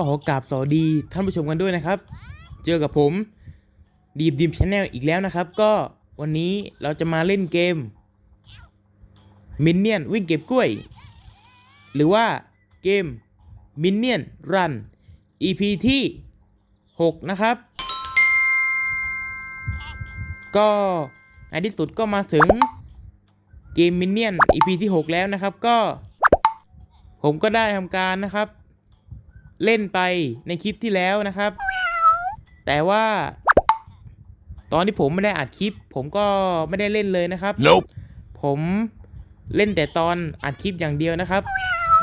ก็ขอกราบสวัสดีท่านผู้ชมกันด้วยนะครับ เจอกับผมดีมดีมชาแนลอีกแล้วนะครับ ก็วันนี้เราจะมาเล่นเกมมินเนี่ยนวิ่งเก็บกล้วย หรือว่าเกมมินเนี่ยนรัน EP ที่ 6 นะครับ ก็ในที่สุดก็มาถึงเกมมินเนี่ยน EP ที่ 6 แล้วนะครับ ก็ผมก็ได้ทำการนะครับ เล่นไปในคลิปที่แล้วนะครับ แต่ว่า ตอนที่ผมไม่ได้อัดคลิป ผมก็ไม่ได้เล่นเลยนะครับ Nope. ผมเล่นแต่ตอนอัดคลิปอย่างเดียวนะครับ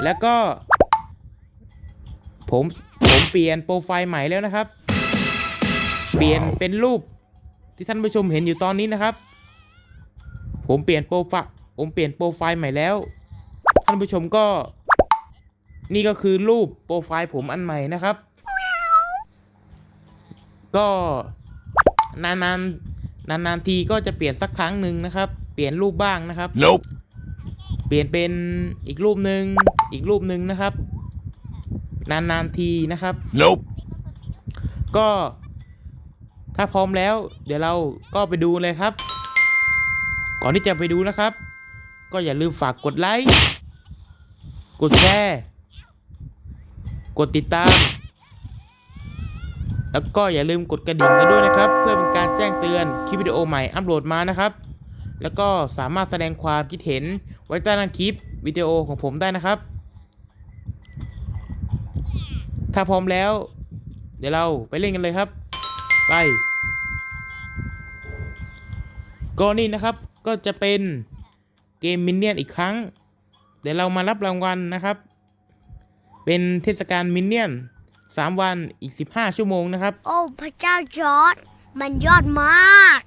แล้วก็ ผมผมเปลี่ยนโปรไฟล์ใหม่แล้วนะครับ เปลี่ยนเป็นรูปที่ท่านผู้ชมเห็นอยู่ตอนนี้นะครับ ผมเปลี่ยนโปรไฟล์ผมเปลี่ยนโปรไฟล์ใหม่แล้ว ท่านผู้ชมก็ นี่ก็คือรูปโปรไฟล์ผมอันใหม่นะครับ ก็นานๆนานๆทีก็จะเปลี่ยนสักครั้งหนึ่งนะครับ เปลี่ยนรูปบ้างนะครับ Nope. เปลี่ยนเป็นอีกรูปหนึ่งอีกรูปหนึ่งนะครับ นานๆทีนะครับ Nope. ก็ถ้าพร้อมแล้ว เดี๋ยวเราก็ไปดูเลยครับ ก่อนที่จะไปดูนะครับ ก็อย่าลืมฝากกดไลค์ กดแชร์ กดติดตาม แล้วก็อย่าลืมกดกระดิ่งกันด้วยนะครับ เพื่อเป็นการแจ้งเตือนคลิปวิดีโอใหม่อัปโหลดมานะครับ แล้วก็สามารถแสดงความคิดเห็นไว้ใต้ล่างคลิปวิดีโอของผมได้นะครับ ถ้าพร้อมแล้ว เดี๋ยวเราไปเล่นกันเลยครับ ไปก็นี่นะครับก็จะเป็นเกมมินเนี่ยนอีกครั้ง เดี๋ยวเรามารับรางวัลนะครับ เป็นเทศกาลมินเนี่ยน3วันอีก15ชั่วโมงนะครับ โอ้พระเจ้าจอร์ดมันยอดมาก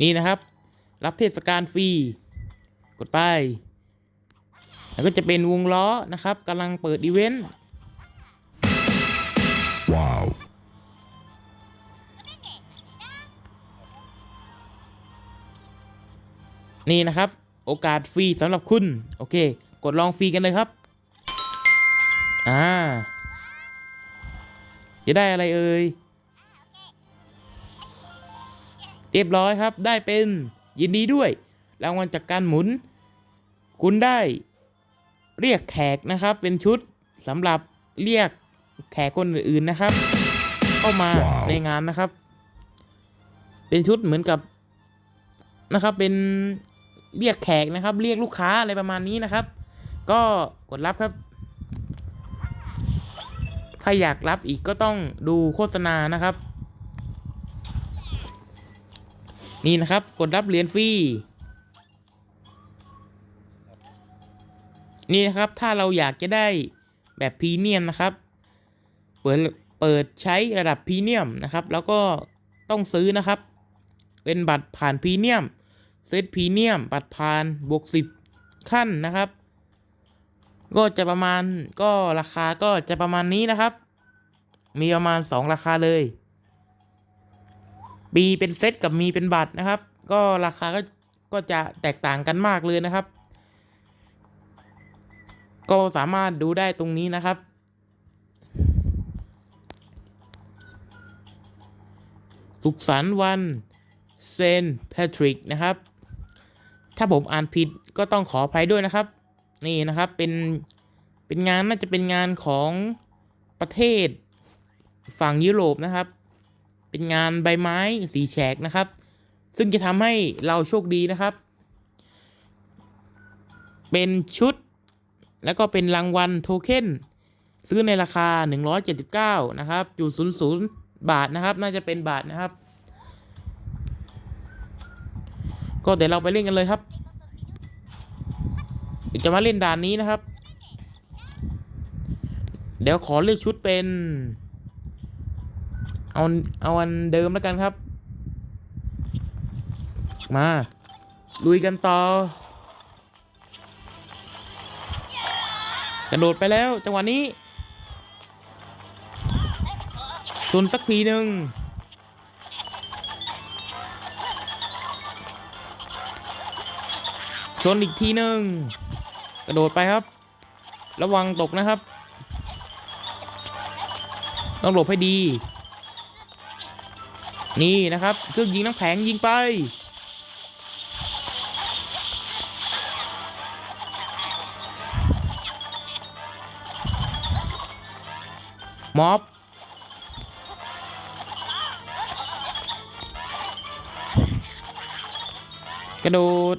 นี่นะครับ รับเทศกาลฟรี กดไป แล้วก็จะเป็นวงล้อนะครับกำลังเปิดอีเวนต์ Wow. นี่นะครับ โอกาสฟรีสำหรับคุณ โอเค กดลองฟรีกันเลยครับ อ่า จะได้อะไรเอ่ยเรียบร้อยครับ ได้เป็นยินดีด้วย รางวัลจากการหมุน คุณได้เรียกแขกนะครับ เป็นชุดสำหรับเรียกแขกคนอื่นๆนะครับ เข้ามาในงานนะครับ เป็นชุดเหมือนกับนะครับ เป็นเรียกแขกนะครับ เรียกลูกค้าอะไรประมาณนี้นะครับ ก็กดรับครับ ถ้าอยากรับอีกก็ต้องดูโฆษณานะครับ นี่นะครับ กดรับเหรียญฟรี นี่นะครับ ถ้าเราอยากจะได้แบบพรีเมียมนะครับ เปิดเปิดใช้ระดับพรีเมียมนะครับ แล้วก็ต้องซื้อนะครับ เป็นบัตรผ่านพรีเมียมเซตพรีเมียมบัตรผ่านบวกสิบขั้นนะครับ ก็จะประมาณก็ราคาก็จะประมาณนี้นะครับ มีประมาณสองราคาเลยมีเป็นเซตกับมีเป็นบัตรนะครับ ก็ราคาก็ก็จะแตกต่างกันมากเลยนะครับ ก็สามารถดูได้ตรงนี้นะครับ สุขสันต์วันเซนต์แพทริกนะครับ ถ้าผมอ่านผิดก็ต้องขออภัยด้วยนะครับ นี่นะครับเป็นเป็นงานน่าจะเป็นงานของประเทศฝั่งยุโรปนะครับ เป็นงานใบไม้สีแฉกนะครับ ซึ่งจะทำให้เราโชคดีนะครับ เป็นชุด แล้วก็เป็นรางวัลโทเค็นซื้อในราคา 179 นะครับจุด00 บาทนะครับ น่าจะเป็นบาทนะครับ ก็เดี๋ยวเราไปเล่นกันเลยครับจะมาเล่นด่านนี้นะครับ เดี๋ยวขอเลือกชุดเป็น เอาเอาอันเดิมแล้วกันครับ มาลุยกันต่อ กระโดดไปแล้วจังหวะนี้ชนสักทีหนึ่งชนอีกทีหนึ่งกระโดดไปครับ ระวังตกนะครับ ต้องหลบให้ดี นี่นะครับเครื่องยิงน้ำแข็งยิงไป ม็อบกระโดด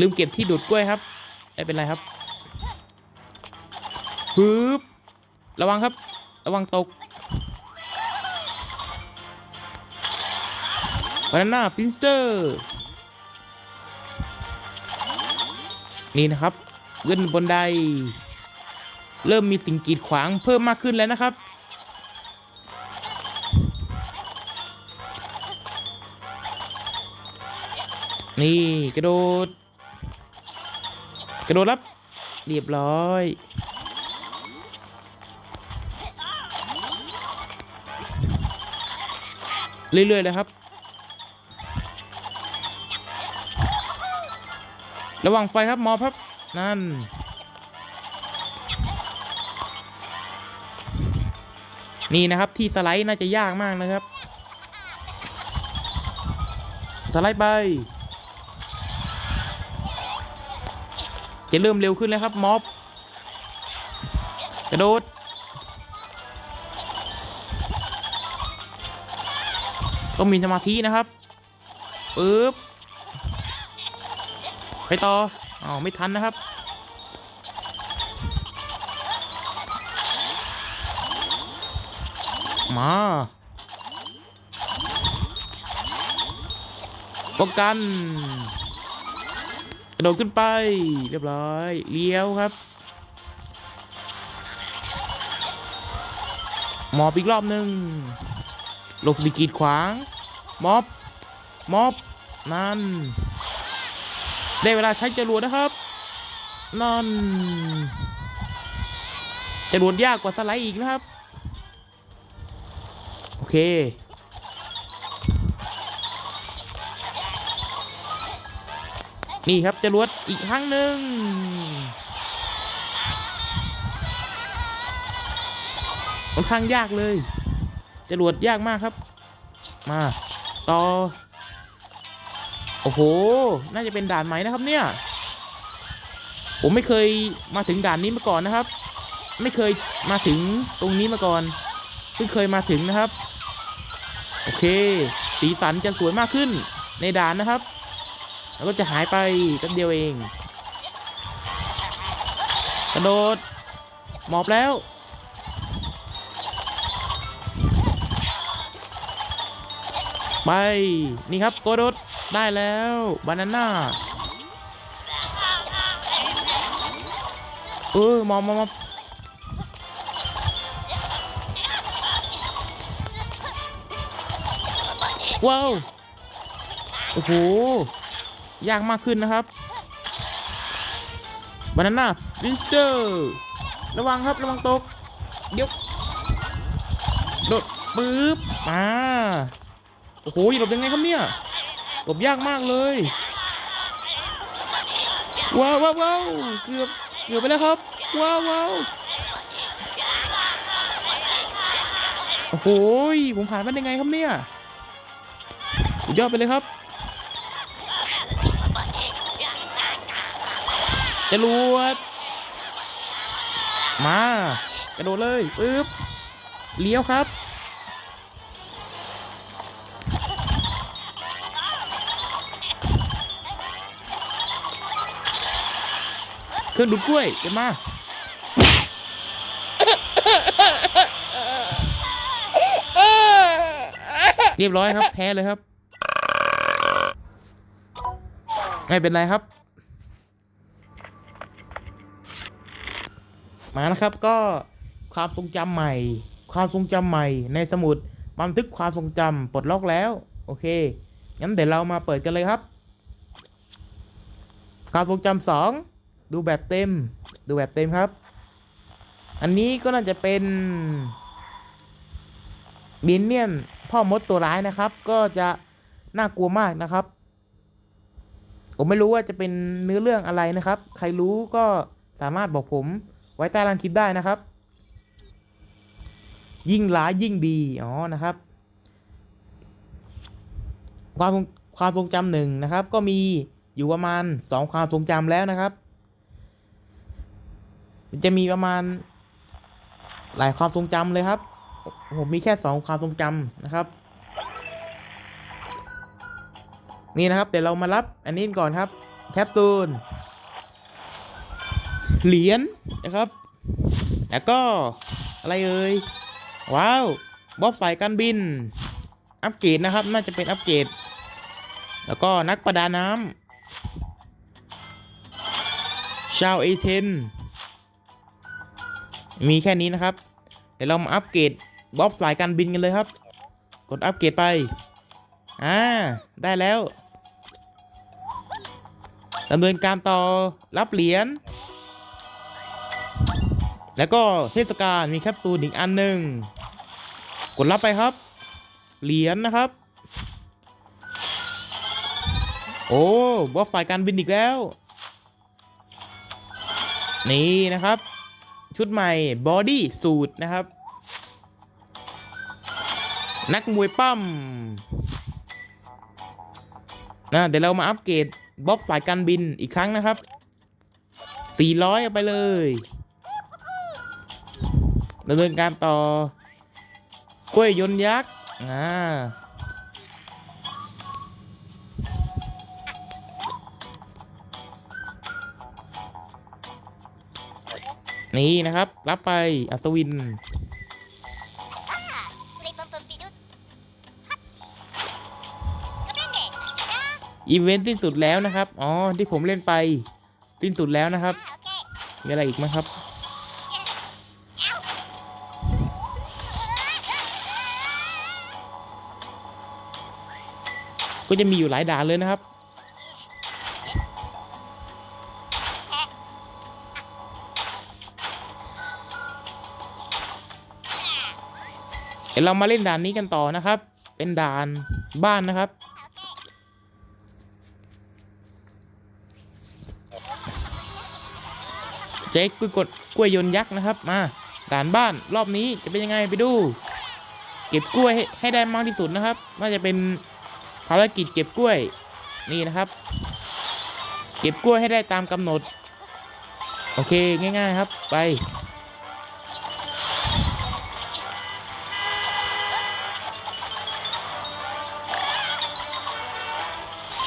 ลืมเก็บที่ดูดกล้วยครับ ไม่เป็นไรครับฮึบระวังครับ ระวังตกบานาน่าพินสเตอร์ นี่นะครับขึ้นบนไดเริ่มมีสิ่งกีดขวางเพิ่มมากขึ้นแล้วนะครับ นี่กระโดด กระโดดรับ เรียบร้อยเรื่อยๆเลยครับ ระวังไฟครับมอครับ นั่น นี่นะครับที่สไลด์น่าจะยากมากนะครับ สไลด์ไปจะเริ่มเร็วขึ้นแล้วครับม็อบกระโดด ต้องมีสมาธินะครับปึ๊บ ไปต่ออ๋อไม่ทันนะครับมาป้องกันกระโดดขึ้นไป เรียบร้อยเลี้ยวครับหมอบอีกรอบหนึ่งหลบสกีดขวาง มอบ มอบ นั่น ได้เวลาใช้จรวดนะครับนั่นจรวดยากกว่าสไลด์อีกนะครับ โอเค นี่ครับจรวดอีกครั้งหนึ่งค่อนข้างยากเลยจรวดยากมากครับ มา ต่อ โอ้โห น่าจะเป็นด่านใหม่นะครับเนี่ย ผมไม่เคยมาถึงด่านนี้มาก่อนนะครับ ไม่เคยมาถึงตรงนี้มาก่อน เพิ่งเคยมาถึงนะครับ โอเค สีสันจะสวยมากขึ้นในด่านนะครับ แล้วก็จะหายไปแป๊บเดียวเอง กระโดด หมอบแล้วไป นี่ครับกระโดด ได้แล้วบานาน่าเออมอมอมอว้าว โอ้โห ยากมากขึ้นนะครับ บานาน่าวินสเตอร์ ระวังครับ ระวังตก เดี๋ยว โดดปึ๊บมาโอ้โหหลบยังไงครับเนี่ย หลบยากมากเลย ว้าวว้าวเกือบเกือบไปแล้วครับ ว้าวว้าวโอ้โหผมผ่านมาได้ไงครับเนี่ยสุดยอดไปเลยครับจรวดมากระโดดเลยปึ๊บเลี้ยวครับ เครื่องดูดกล้วยเก็บมาเรียบร้อยครับ แพ้เลยครับ ไม่เป็นไรครับ มานะครับก็ความทรงจำใหม่ ความทรงจำใหม่ในสมุดบันทึกความทรงจำปลดล็อกแล้ว โอเค งั้นเดี๋ยวเรามาเปิดกันเลยครับ ความทรงจำสอง ดูแบบเต็ม ดูแบบเต็มครับ อันนี้ก็น่าจะเป็นบินเนียนพ่อมดตัวร้ายนะครับ ก็จะน่ากลัวมากนะครับ ผมไม่รู้ว่าจะเป็นเนื้อเรื่องอะไรนะครับ ใครรู้ก็สามารถบอกผมไว้ใต้ล่างคลิปได้นะครับ ยิ่งร้ายยิ่งดี อ๋อ นะครับ ความความทรงจำหนึ่งนะครับ ก็มีอยู่ประมาณสองความทรงจำแล้วนะครับ จะมีประมาณหลายความทรงจำเลยครับ ผมมีแค่สองความทรงจำนะครับ นี่นะครับเดี๋ยวเรามารับอันนี้ก่อนครับ แคปซูลเหรียญนะครับ แล้วก็อะไรเอ่ยว้าวบ๊อบสายการบิน อัปเกรดนะครับ น่าจะเป็นอัปเกรดแล้วก็นักประดาน้ำชาวเอเธน มีแค่นี้นะครับเดี๋ยวเรามาอัปเกรดบ๊อบสายการบินกันเลยครับ กดอัปเกรดไป อ่า ได้แล้วดำเนินการต่อรับเหรียญ แล้วก็เทศกาลมีแคปซูลอีกอันหนึ่ง กดรับไปครับ เหรียญนะครับ โอ้บอบสายการบินอีกแล้ว นี่นะครับ ชุดใหม่บอดี้สูทนะครับ นักมวยปั้มนะเดี๋ยวเรามาอัปเกรดบ๊อบสายการบินอีกครั้งนะครับ 400เอาไปเลยดำเนินการต่อกล้วยยนต์ยักษ์อ่า นี่นะครับ รับไปอัศวิน อีเวนต์สิ้นสุดแล้วนะครับ อ๋อ ที่ผมเล่นไป สิ้นสุดแล้วนะครับ มีอะไรอีกไหมครับ ก็จะมีอยู่หลายด่านเลยนะครับ ดี๋ยวเรามาเล่นด่านนี้กันต่อนะครับ เป็นด่านบ้านนะครับ เจ๊กล้ยกดกล้วยยนยักษ์นะครับ มา ด่านบ้านรอบนี้จะเป็นยังไงไปดู เก็บกล้วยให้ให้ได้มากที่สุดนะครับ น่าจะเป็นภารกิจเก็บกล้วยนี่นะครับ เก็บกล้วยให้ได้ตามกำหนด โอเคง่าย ๆ ครับไป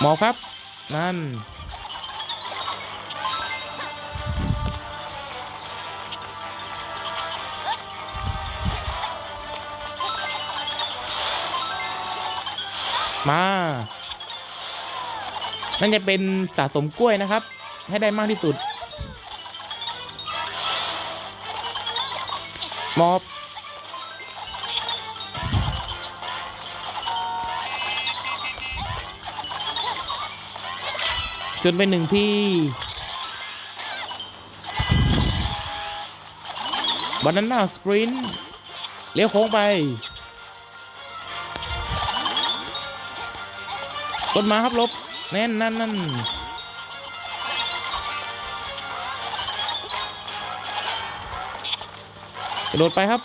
หมอครับ นั่น มานั่นจะเป็นสะสมกล้วยนะครับ ให้ได้มากที่สุด มอบ จนไปหนึ่งที่บานาน่าสปรินเลี้ยวโค้งไปต้นม้ครับลบ แน่นนั่นนั่นกระโดดไปครับ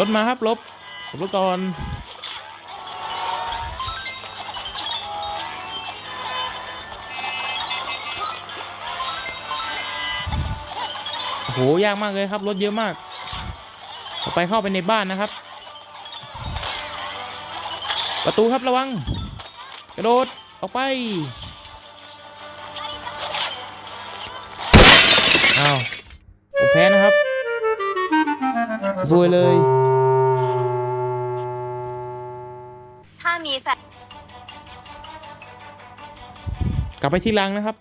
รถมาครับลบหลบรถก่อนโหยากมากเลยครับรถเยอะมากต่อไปเข้าไปในบ้านนะครับ ประตูครับระวัง กระโดดออกไปอ้าวผมแพ้นะครับซวยเลยีสักลับไปที่รังนะครับ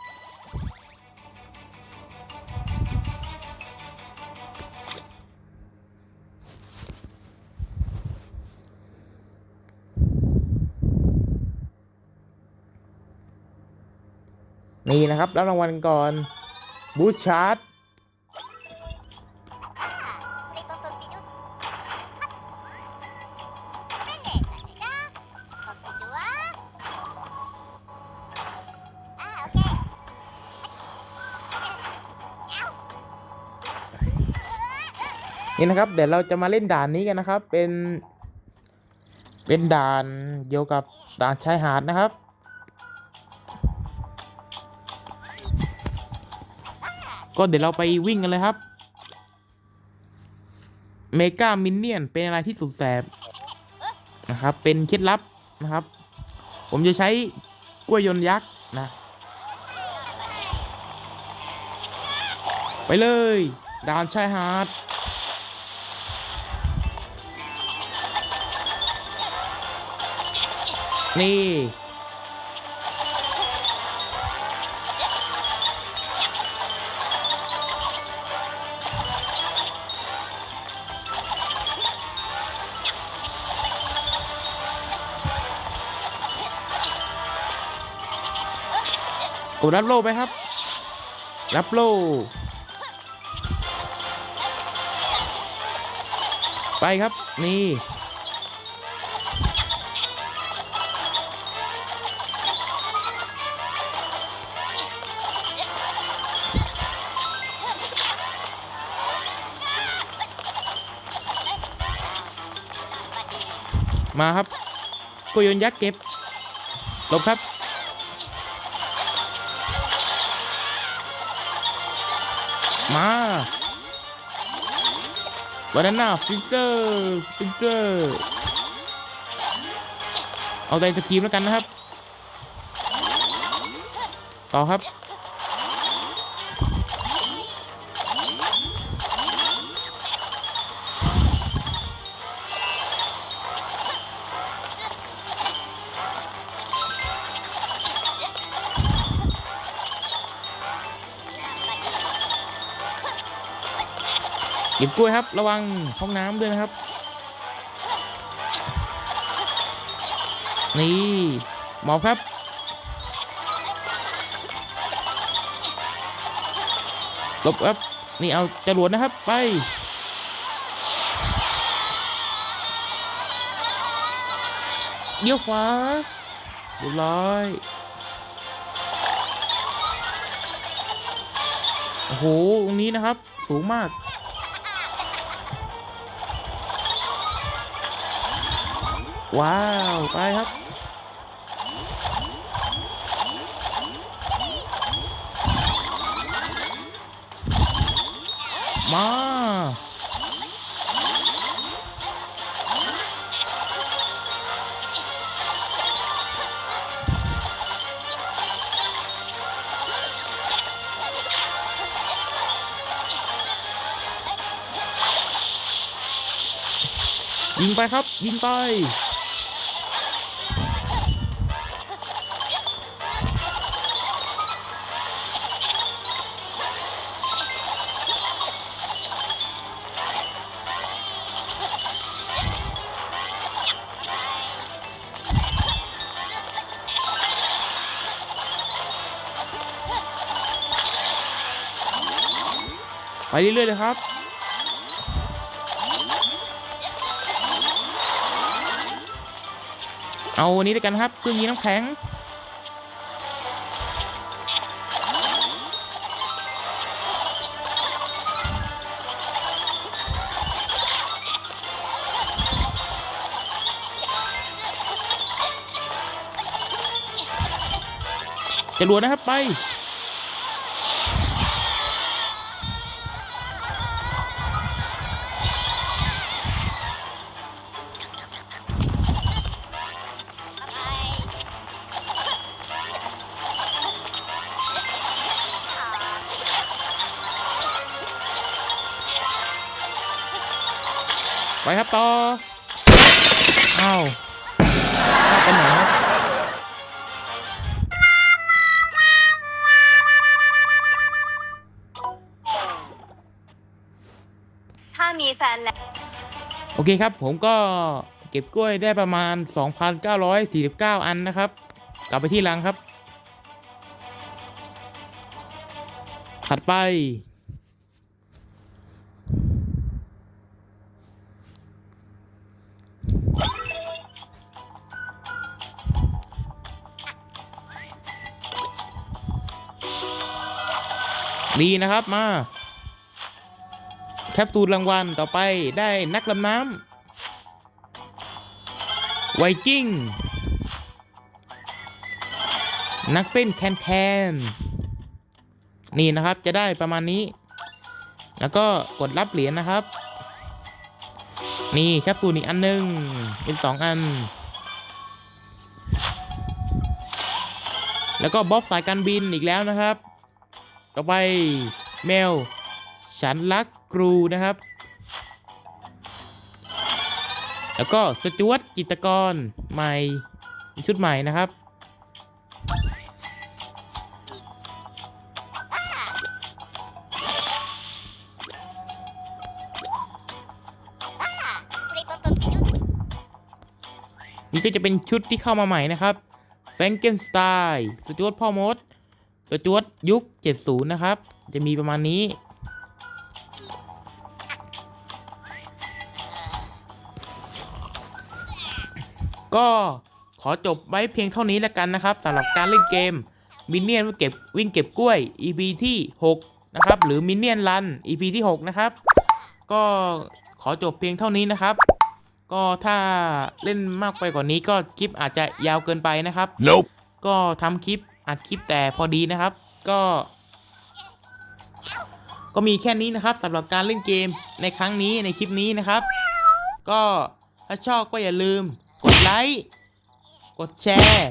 นี่นะครับ รับรางวัลก่อนบูชาร์ด นี่นะครับ เดี๋ยวเราจะมาเล่นด่านนี้กันนะครับ เป็น เป็นด่านเกี่ยวกับด่านชายหาดนะครับก็เดี๋ยวเราไปวิ่งกันเลยครับ เมกามินเนี่ยนเป็นอะไรที่สุดแสบนะครับ เป็นเคล็ดลับนะครับ ผมจะใช้กล้วยยนต์ยักษ์นะ ไปเลยด่านชายหาด นี่ กดรับโลไปครับ รับโลไปครับ นี่ มาครับกยนยักษ์เก็บลบครับ มาบานาน่าฟิเซอร์สปินเตอร์เอาแต่สกีมแล้วกันนะครับ ต่อครับ เก็บกล้วยครับ ระวังห้องน้ำด้วยนะครับ นี่หมอบครับหลบครับ นี่เอาจรวดนะครับ ไปเลี้ยวขวาเรียบร้อย โอ้โห ตรงนี้นะครับ สูงมาก ว้าว ไปครับ มา ยิงไปครับ ยิงไป ไปเรื่อยๆเลยครับ เอาอันนี้ด้วยกันครับเครื่องยิงน้ำแข็ง จะรวนนะครับไป ไปครับต่ออ้าวไปไหนถ้ามีแฟนแล้ว โอเคครับ ผมก็เก็บกล้วยได้ประมาณ 2,949 อันนะครับ กลับไปที่รังครับ ถัดไป ดีนะครับมา แคปซูลรางวัลต่อไปได้นักลำน้ำไวกิ้ง นักเต้นแคนแคนนี่นะครับจะได้ประมาณนี้ แล้วก็กดรับเหรียญนะครับ นี่แคปซูลอีกอันหนึ่งเป็นสองอัน แล้วก็บ๊อบสายการบินอีกแล้วนะครับ ต่อไปแมว ฉันรักครูนะครับ แล้วก็สจวตจิตกรใหม่ชุดใหม่นะครับ นี่ก็จะเป็นชุดที่เข้ามาใหม่นะครับแฟงเกนสไตล์สจวตพ่อมด สจวตยุค 70 นะครับ จะมีประมาณนี้ ก็ขอจบไว้เพียงเท่านี้แล้วกันนะครับสำหรับการเล่นเกมมินเนี่ยนวิ่งเก็บวิ่งเก็บกล้วย EP ที่ 6 นะครับ หรือมินเนี่ยนรัน EP ที่ 6 นะครับ ก็ขอจบเพียงเท่านี้นะครับ ก็ถ้าเล่นมากไปกว่านี้ก็คลิปอาจจะยาวเกินไปนะครับ Nope. ก็ทำคลิป อัดคลิปแต่พอดีนะครับ ก็ ก็มีแค่นี้นะครับสำหรับการเล่นเกมในครั้งนี้ในคลิปนี้นะครับ ก็ถ้าชอบก็อย่าลืม กดไลค์กดแชร์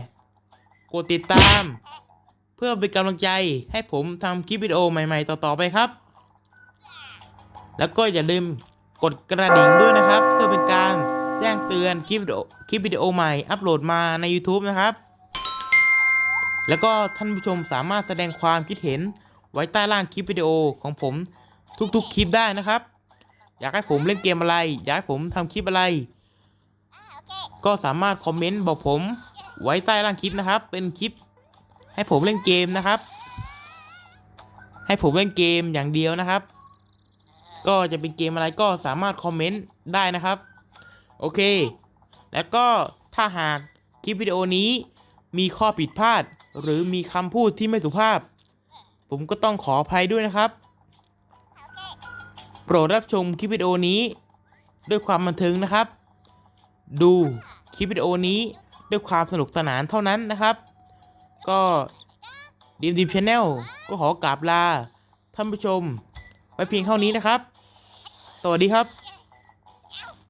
กดติดตาม เพื่อเป็นกำลังใจให้ผมทำคลิปวิดีโอใหม่ๆ ต่อ ๆ ไปครับ แล้วก็อย่าลืมกดกระดิ่งด้วยนะครับ เพื่อเป็นการแจ้งเตือนคลิปวิดีโอคลิปวิดีโอใหม่อัปโหลดมาใน YouTube นะครับ แล้วก็ท่านผู้ชมสามารถแสดงความคิดเห็นไว้ใต้ล่างคลิปวิดีโอของผมทุกๆคลิปได้นะครับ อยากให้ผมเล่นเกมอะไร อยากให้ผมทำคลิปอะไร ก็สามารถคอมเมนต์บอกผมไว้ใต้ล่างคลิปนะครับ เป็นคลิปให้ผมเล่นเกมนะครับ ให้ผมเล่นเกมอย่างเดียวนะครับ ก็จะเป็นเกมอะไรก็สามารถคอมเมนต์ได้นะครับ โอเค แล้วก็ถ้าหากคลิปวิดีโอนี้มีข้อผิดพลาด หรือมีคำพูดที่ไม่สุภาพ ผมก็ต้องขออภัยด้วยนะครับ โปรดรับชมคลิปวิดีโอนี้ ด้วยความบันเทิงนะครับ ดูคลิปวิดีโอนี้ด้วยความสนุกสนานเท่านั้นนะครับ ก็ดีมดีมชาแนลก็ขอกราบลาท่านผู้ชม ไว้เพียงเท่านี้นะครับ สวัสดีครับ